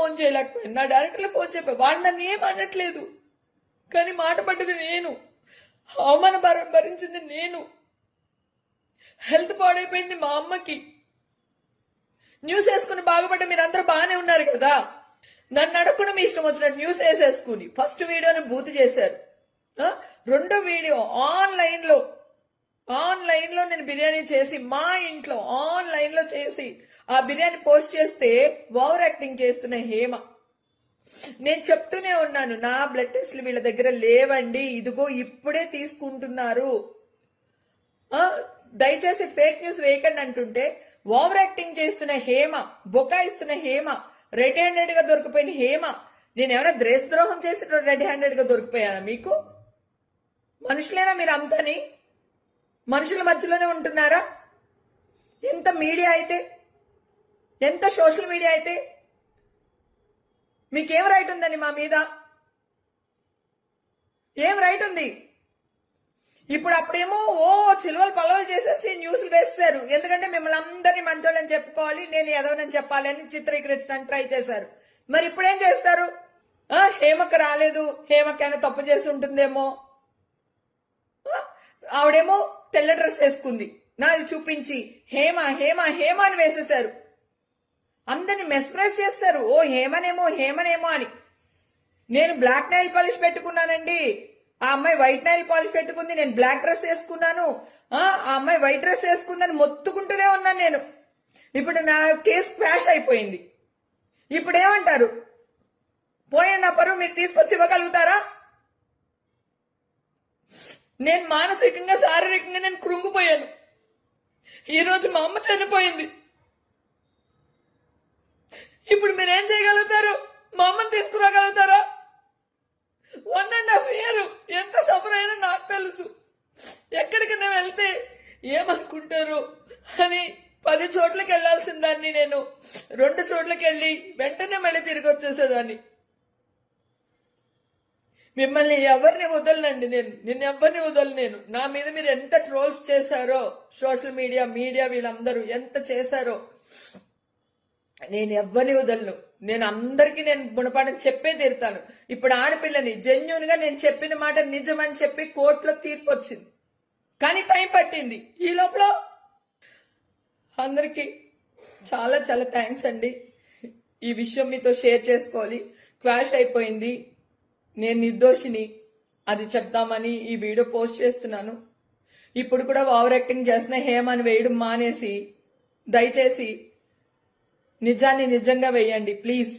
Phone చేయలేకపోయాను. నా డైరెక్టర్లో phone చెప్పా. వాళ్ళు నన్ను ఏం అనట్లేదు. కానీ మాట పడ్డది నేను. అవమాన భారం భరించింది నేను. హెల్త్ పాడైపోయింది మా అమ్మకి. న్యూస్ వేసుకుని బాగుపడ్డ మీరందరూ బాగానే ఉన్నారు కదా. నన్ను అడగకుండా మీ ఇష్టం వచ్చినట్టు న్యూస్ వేసేసుకుని. ఫస్ట్ వీడియోని బూత్ చేశారు. రెండో వీడియో ఆన్లైన్లో. ఆన్లైన్లో నేను బిర్యానీ చేసి మా ఇంట్లో ఆన్లైన్లో చేసి ఆ బిర్యానీ పోస్ట్ చేస్తే ఓవర్ యాక్టింగ్ చేస్తున్న హేమ. నేను చెప్తూనే ఉన్నాను నా బ్లడ్ టెస్ట్లు వీళ్ళ దగ్గర లేవండి ఇదిగో ఇప్పుడే తీసుకుంటున్నారు. దయచేసి ఫేక్ న్యూస్ వేయకండి అంటుంటే ఓవర్ యాక్టింగ్ చేస్తున్న హేమ బొకాయిస్తున్న హేమ రెడ్ హ్యాండెడ్గా దొరికిపోయిన హేమ. నేను ఏమైనా ద్రోహం చేసిన రెడ్ హ్యాండెడ్గా దొరికిపోయానా మీకు? మనుషులేనా మీరు అంతని? మనుషుల మధ్యలోనే ఉంటున్నారా? ఎంత మీడియా అయితే ఎంత సోషల్ మీడియా అయితే మీకేం రైట్ ఉందండి మా మీద? ఏం రైట్ ఉంది? ఇప్పుడు అప్పుడేమో ఓ చిలువలు పలవలు చేసేసి న్యూస్లు వేస్తారు. ఎందుకంటే మిమ్మల్ని అందరినీ మంచోళ్ళని చెప్పుకోవాలి నేను ఎదవనని చెప్పాలి అని చిత్రీకరించడానికి ట్రై చేశారు. మరి ఇప్పుడేం చేస్తారు? హేమకు రాలేదు. హేమకైనా అయినా తప్పు చేసి ఉంటుందేమో? ఆవిడేమో తెల్ల డ్రెస్ వేసుకుంది. నాది చూపించి హేమ హేమ హేమ అని వేసేశారు. అందరిని మెస్ప్రైజ్ చేస్తారు. ఓ హేమనేమో హేమనేమో అని. నేను బ్లాక్ నైల్ పాలిష్ పెట్టుకున్నానండి. ఆ అమ్మాయి వైట్ నైల్ పాలిష్ పెట్టుకుంది. నేను బ్లాక్ డ్రెస్ వేసుకున్నాను. ఆ అమ్మాయి వైట్ డ్రెస్ వేసుకుందని మొత్తుకుంటూనే ఉన్నాను నేను. ఇప్పుడు నా కేసు క్వాష్ అయిపోయింది. ఇప్పుడు ఏమంటారు పోయిన నా పరువు మీరు తీసుకొచ్చి ఇవ్వగలుగుతారా నేను మానసికంగా శారీరకంగా నేను కృంగిపోయాను. ఈ రోజు మా అమ్మ చనిపోయింది. ఇప్పుడు మీరేం చేయగలుగుతారు? మా అమ్మని తీసుకురాగలుగుతారా? వన్ అండ్ హాఫ్ ఇయర్ ఎంత సఫర్ అయినా నాకు తెలుసు. ఎక్కడికైనా వెళ్తే ఏమనుకుంటారు అని పది చోట్లకి వెళ్ళాల్సిన దాన్ని నేను రెండు చోట్లకి వెళ్ళి వెంటనే మళ్ళీ తిరిగి వచ్చేసేదాన్ని. మిమ్మల్ని ఎవరిని వదలనండి నేను. నిన్ను ఎవరిని వదలను నేను? నా మీద మీరు ఎంత ట్రోల్స్ చేశారో సోషల్ మీడియా మీడియా వీళ్ళందరూ ఎంత చేశారో నేను ఎవ్వరిని వదలను? నేను అందరికీ నేను గుణపాఠం చెప్పే తీరుతాను. ఇప్పుడు ఆడపిల్లని జెన్యున్గా నేను చెప్పిన మాట నిజమని చెప్పి కోర్టులో తీర్పు వచ్చింది. కానీ టైం పట్టింది. ఈ లోపల అందరికీ చాలా చాలా థ్యాంక్స్ అండి. ఈ విషయం మీతో షేర్ చేసుకోవాలి. క్వాష్ అయిపోయింది. నేను నిర్దోషిని. అది చెప్దామని ఈ వీడియో పోస్ట్ చేస్తున్నాను. ఇప్పుడు కూడా ఓవర్ యాక్టింగ్ చేసిన హేమని వేయడం మానేసి దయచేసి నిజాన్ని నిజంగా వేయండి ప్లీజ్.